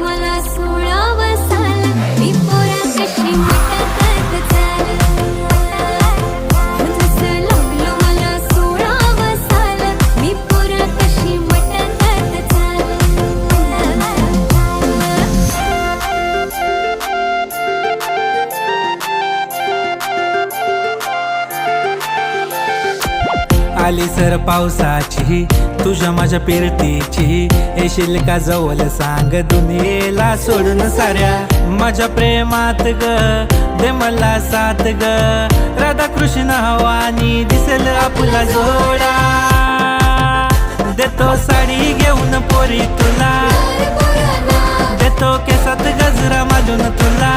when I saw आली सर पावसाची तुझ्या माझ्या पेरटीची येशील का जवळ सांग दुनियेला सोडून साऱ्या माझ्या प्रेमात ग. दे मला साथ ग. राधा कृष्ण हवानी दिसेल आपला जोडा. देतो साडी घेऊन पोरी तुला. देतो केसात गजरा माजून तुला.